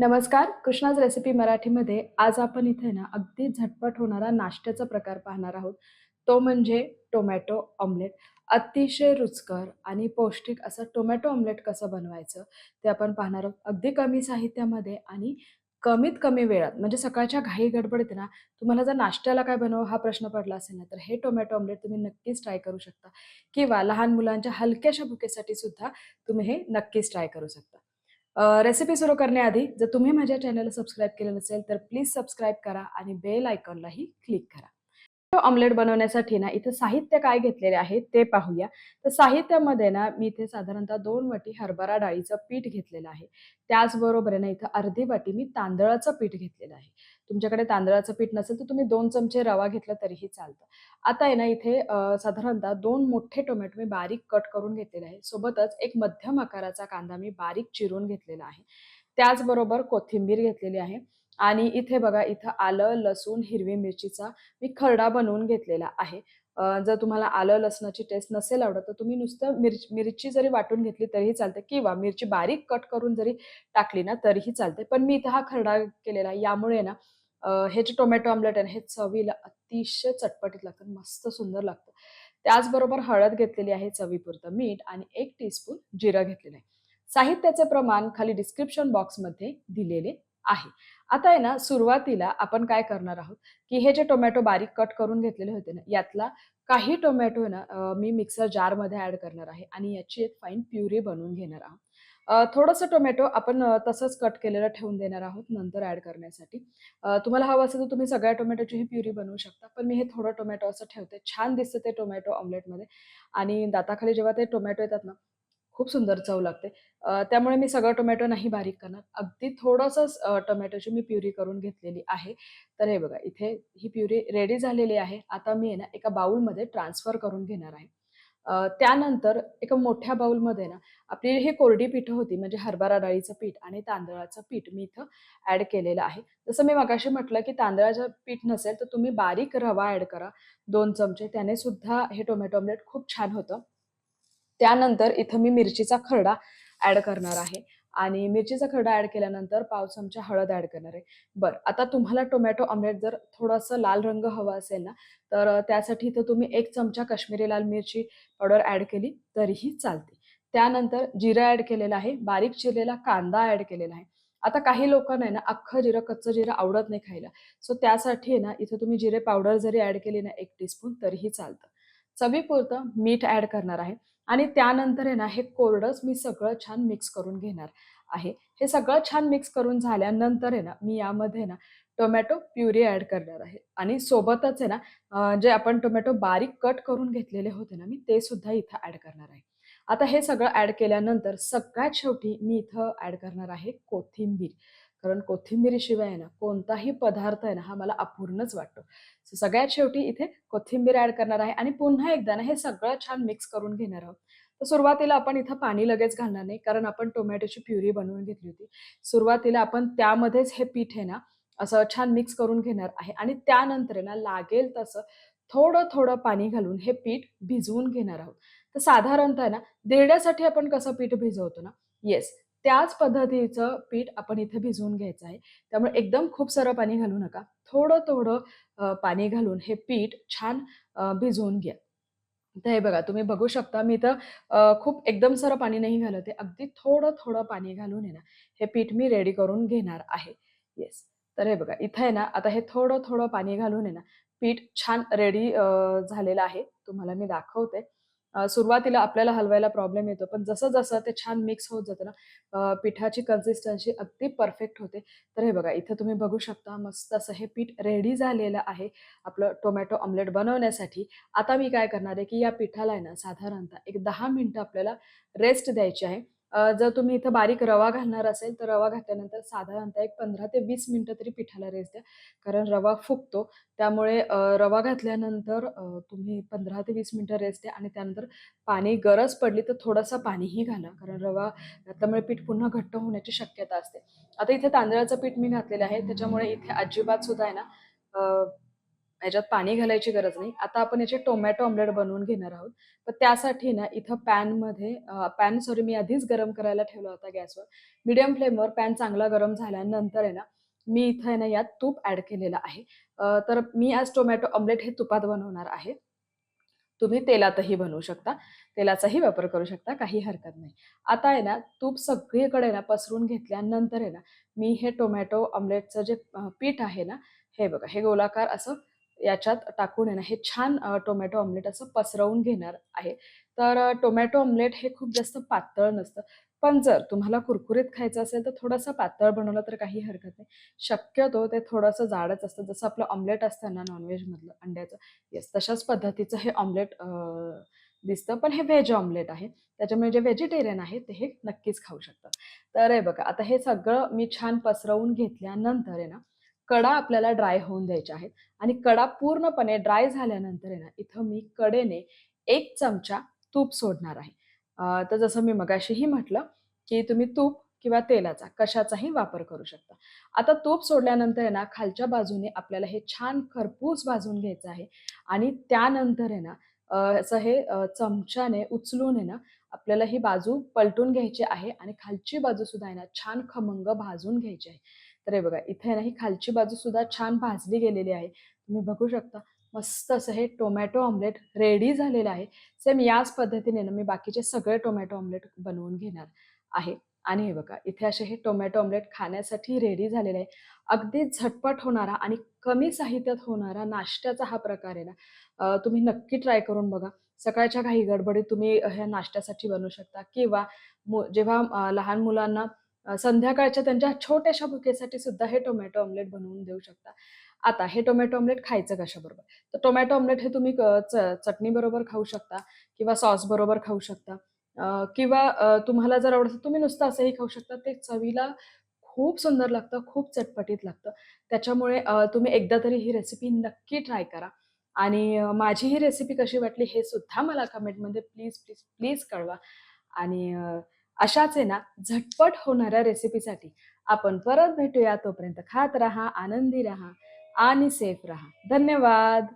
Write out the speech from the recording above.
नमस्कार कृष्णाज रेसिपी मराठीमध्ये आज आपण इथे ना अगदी झटपट होणारा नाश्त्याचा प्रकार पाहणार आहोत. तो म्हणजे टोमॅटो ऑमलेट अतिशय रुचकर आणि पौष्टिक असं टोमॅटो ऑमलेट कसं बनवायचं ते आपण पाहणार आहोत. अगदी कमी साहित्यामध्ये आणि कमीत कमी वेळात म्हणजे सकाळच्या घाई गडबडीत ना तुम्हाला जर नाश्त्याला काय बनवावं हा प्रश्न पडला असेल ना तर हे टोमॅटो ऑमलेट तुम्ही नक्कीच ट्राय करू शकता. किंवा लहान मुलांच्या हलक्याशा भुकेसाठी सुद्धा तुम्ही हे नक्कीच ट्राय करू शकता. रेसिपी सुरू करण्याआधी जर तुम्ही माझ्या चॅनलला सबस्क्राईब केलं नसेल तर प्लीज सबस्क्राईब करा आणि बेल आयकॉनलाही क्लिक करा. ऑमलेट बनवण्यासाठी ना इथं साहित्य काय घेतलेले आहे ते पाहूया. तर साहित्यामध्ये ना मी इथे साधारणतः दोन वाटी हरभरा डाळीचं पीठ घेतलेलं आहे. त्याचबरोबर आहे ना इथं अर्धी वाटी मी तांदळाचं पीठ घेतलेलं आहे. तुमच्याकडे तांदळाचं पीठ नसेल तर तुम्ही दोन चमचे रवा घेतला तरीही चालतं. आता आहे ना इथे साधारणतः दोन मोठे टोमॅटो मी बारीक कट करून घेतलेले आहे. सोबतच एक मध्यम आकाराचा कांदा मी बारीक चिरून घेतलेला आहे. त्याचबरोबर कोथिंबीर घेतलेली आहे. आणि इथे बघा इथं आलं लसूण हिरवी मिरचीचा मी खरडा बनवून घेतलेला आहे. जर तुम्हाला आलं लसणाची टेस्ट नसेल आवडत तर तुम्ही नुसतं मिरच मिरची जरी वाटून घेतली तरीही चालते किंवा मिरची बारीक कट करून जरी टाकली ना तरीही चालते पण मी इथं हा खरडा केलेला यामुळे ना हे जे टोमॅटो ऑमलेट आहे ना, हे चवीला अतिशय चटपटीत लागतं मस्त सुंदर लागतं. त्याचबरोबर हळद घेतलेली आहे चवीपुरतं मीठ आणि एक टीस्पून जिरं घेतलेलं आहे. साहित्याचे प्रमाण खाली डिस्क्रिप्शन बॉक्समध्ये दिलेले आहे. आता आहे ना सुरुवातीला आपण काय करणार आहोत की हे जे टोमॅटो बारीक कट करून घेतलेले होते ना यातला काही टोमॅटो ना मी मिक्सर जारमध्ये ॲड करणार आहे आणि याची एक फाईन प्युरी बनवून घेणार आहोत. थोडंसं टोमॅटो आपण तसंच कट केलेलं ठेवून देणार आहोत नंतर ॲड करण्यासाठी. तुम्हाला हवं असेल तर तुम्ही सगळ्या टोमॅटोची ही प्युरी बनवू शकता पण मी हे थोडं टोमॅटो असं ठेवते. छान दिसतं ते टोमॅटो ऑमलेटमध्ये आणि दाताखाली जेव्हा ते टोमॅटो येतात ना खूप सुंदर चव लागते. त्यामुळे मी सगळं टोमॅटो नाही बारीक करणार. अगदी थोडंसंच टोमॅटोची मी प्युरी करून घेतलेली आहे. तर हे बघा इथे ही प्युरी रेडी झालेली आहे. आता मी आहे ना एका बाउलमध्ये ट्रान्सफर करून घेणार आहे. त्यानंतर एका मोठ्या बाउलमध्ये ना आपली ही कोरडी पिठं होती म्हणजे हरभरा डाळीचं पीठ आणि तांदळाचं पीठ मी इथं ॲड केलेलं आहे. जसं मी मगाशी म्हटलं की तांदळाचं पीठ नसेल तर तुम्ही बारीक रवा ॲड करा. दोन चमचे. त्याने सुद्धा हे टोमॅटो ऑमलेट खूप छान होतं. त्यानंतर इथं मी मिरचीचा खरडा ॲड करणार आहे. आणि मिरचीचा खरडा ॲड केल्यानंतर पाव चमचा हळद ॲड करणार आहे. बरं आता तुम्हाला टोमॅटो ऑमलेट जर थोडंसं लाल रंग हवा असेल ना तर त्यासाठी इथं तुम्ही एक चमचा काश्मीरी लाल मिरची पावडर ॲड केली तरीही चालते. त्यानंतर जिरं ॲड केलेलं आहे बारीक चिरलेला कांदा ॲड केलेला आहे. आता काही लोकांना आहे ना अख्खं जिरं कच्चं जिरं आवडत नाही खायला. सो त्यासाठी आहे ना इथं तुम्ही जिरे पावडर जरी ॲड केली ना एक टीस्पून तरीही चालतं. चवीपुरतं मीठ ॲड करणार आहे. आणि त्यानंतर आहे ना हे कोरडंच मी सगळं छान मिक्स करून घेणार आहे. हे सगळं छान मिक्स करून झाल्यानंतर आहे ना मी यामध्ये ना टोमॅटो प्युरी ॲड करणार आहे. आणि सोबतच आहे ना जे आपण टोमॅटो बारीक कट करून घेतलेले होते ना मी ते सुद्धा इथं ॲड करणार आहे. आता हे सगळं ॲड केल्यानंतर सगळ्यात शेवटी मी इथं ॲड करणार आहे कोथिंबीर. कारण कोथिंबीरीशिवाय आहे ना कोणताही पदार्थ आहे ना हा मला अपूर्णच वाटतो. सो सगळ्यात शेवटी इथे कोथिंबीर ॲड करणार आहे आणि पुन्हा एकदा ना हे सगळं छान मिक्स करून घेणार आहोत. तर सुरुवातीला आपण इथं पाणी लगेच घालणार नाही कारण आपण टोमॅटोची प्युरी बनवून घेतली होती. सुरुवातीला आपण त्यामध्येच हे पीठ आहे ना असं छान मिक्स करून घेणार आहे आणि त्यानंतर ना लागेल तसं थोडं थोडं पाणी घालून हे पीठ भिजवून घेणार आहोत. तर साधारणतः ना देण्यासाठी आपण कसं पीठ भिजवतो ना? येस त्याच पद्धतीचं पीठ आपण इथे भिजवून घ्यायचं आहे. त्यामुळे एकदम खूप सारं पाणी घालू नका. थोडं थोडं पाणी घालून हे पीठ छान भिजवून घ्या. तर हे बघा तुम्ही बघू शकता मी तर खूप एकदम सारं पाणी नाही घालत आहे. अगदी थोडं थोडं पाणी घालून आहे ना हे पीठ मी रेडी करून घेणार आहे. येस तर हे बघा इथं आहे ना आता हे थोडं थोडं पाणी घालून आहे ना पीठ छान रेडी झालेलं आहे. तुम्हाला मी दाखवते. सुरुवातीला आपल्याला हलवायला प्रॉब्लेम येतो पण जसं जसं ते छान मिक्स होत जातं ना पिठाची कन्सिस्टन्सी अगदी परफेक्ट होते. तर हे बघा इथं तुम्ही बघू शकता मस्त असं हे पीठ रेडी झालेलं आहे आपलं टोमॅटो ऑमलेट बनवण्यासाठी. आता मी काय करणार आहे की या पिठाला आहे ना साधारणतः एक दहा मिनटं आपल्याला रेस्ट द्यायची आहे. जर तुम्ही इथं बारीक रवा घालणार असेल तर रवा घातल्यानंतर साधारणतः एक पंधरा ते वीस मिनटं तरी पिठाला रेस्ट द्या. कारण रवा फुगतो. त्यामुळे रवा घातल्यानंतर तुम्ही पंधरा ते वीस मिनटं रेस्ट द्या. आणि त्यानंतर पाणी गरज पडली तर थोडंसं पाणीही घाला. कारण रवा घातल्यामुळे पीठ पुन्हा घट्ट होण्याची शक्यता असते. आता इथे तांदळाचं पीठ मी घातलेलं आहे. त्याच्यामुळे इथे अजिबात सुद्धा आहे ना ह्याच्यात पाणी घालायची गरज नाही. आता आपण याचे टोमॅटो ऑमलेट बनवून घेणार आहोत. तर त्यासाठी ना इथं पॅनमध्ये पॅन सॉरी मी आधीच गरम करायला ठेवला होता गॅसवर मिडियम फ्लेमवर पॅन चांगला गरम झाल्यानंतर आहे ना मी इथं आहे ना यात तूप ॲड केलेलं आहे. तर मी आज टोमॅटो ऑमलेट हे तुपात बनवणार आहे. तुम्ही तेलातही बनवू शकता. तेलाचाही वापर करू शकता. काही हरकत नाही. आता आहे ना तूप सगळीकडे ना पसरून घेतल्यानंतर आहे ना मी हे टोमॅटो ऑमलेटचं जे पीठ आहे ना हे बघा हे गोलाकार असं याच्यात टाकून आहे ना हे छान टोमॅटो ऑमलेट असं पसरवून घेणार आहे. तर टोमॅटो ऑमलेट हे खूप जास्त पातळ नसतं. पण जर तुम्हाला कुरकुरीत खायचं असेल तर थोडंसं पातळ बनवलं तर काही हरकत नाही. शक्यतो ते थोडंसं जाडच असतं. जसं आपलं ऑमलेट असतं ना नॉनव्हेजमधलं अंड्याचं. येस तशाच पद्धतीचं हे ऑमलेट दिसतं. पण हे व्हेज ऑमलेट आहे. त्याच्यामुळे जे व्हेजिटेरियन आहे ते हे नक्कीच खाऊ शकतात. तर हे बघा आता हे सगळं मी छान पसरवून घेतल्यानंतर आहे ना कडा आपल्याला ड्राय होऊन द्यायच्या आहेत. आणि कडा पूर्णपणे ड्राय झाल्यानंतर आहे ना इथं मी कडेने एक चमचा तूप सोडणार आहे. तर जसं मी मगाशीही म्हटलं की तुम्ही तूप किंवा तेलाचा कशाचाही वापर करू शकता. आता तूप सोडल्यानंतर आहे ना खालच्या बाजूने आपल्याला हे छान खरपूस भाजून घ्यायचं आहे. आणि त्यानंतर आहे ना असं हे चमच्याने उचलून आहे ना आपल्याला ही बाजू पलटून घ्यायची आहे. आणि खालची बाजू सुद्धा आहे ना छान खमंग भाजून घ्यायची आहे. तर हे बघा इथे ना ही खालची बाजू सुद्धा छान भाजली गेलेली आहे. तुम्ही बघू शकता मस्त असं हे टोमॅटो ऑमलेट रेडी झालेलं आहे. सेम याच पद्धतीने ना मी बाकीचे सगळे टोमॅटो ऑमलेट बनवून घेणार आहे. आणि हे बघा इथे असे हे टोमॅटो ऑमलेट खाण्यासाठी रेडी झालेले आहे. अगदी झटपट होणारा आणि कमी साहित्यात होणारा नाश्त्याचा हा प्रकार आहे ना तुम्ही नक्की ट्राय करून बघा. सकाळच्या काही गडबडीत तुम्ही ह्या नाश्त्यासाठी बनवू शकता किंवा मु जेव्हा लहान मुलांना संध्याकाळच्या त्यांच्या छोट्याशा भुकेसाठी सुद्धा हे टोमॅटो ऑमलेट बनवून देऊ शकता. आता हे टोमॅटो ऑमलेट खायचं कशाबरोबर? तर टोमॅटो ऑमलेट हे तुम्ही क- च चटणीबरोबर खाऊ शकता किंवा सॉस बरोबर खाऊ शकता. किंवा तुम्हाला जर आवडतं तुम्ही नुसतं असंही खाऊ शकता. ते चवीला खूप सुंदर लागतं खूप चटपटीत लागतं. त्याच्यामुळे तुम्ही एकदा तरी ही रेसिपी नक्की ट्राय करा. आणि माझी ही रेसिपी कशी वाटली हे सुद्धा मला कमेंटमध्ये प्लीज प्लीज प्लीज कळवा. आणि अशाच आहे ना झटपट होणाऱ्या रेसिपीसाठी आपण परत भेटूया. तोपर्यंत खात राहा आनंदी राहा आणि सेफ राहा. धन्यवाद.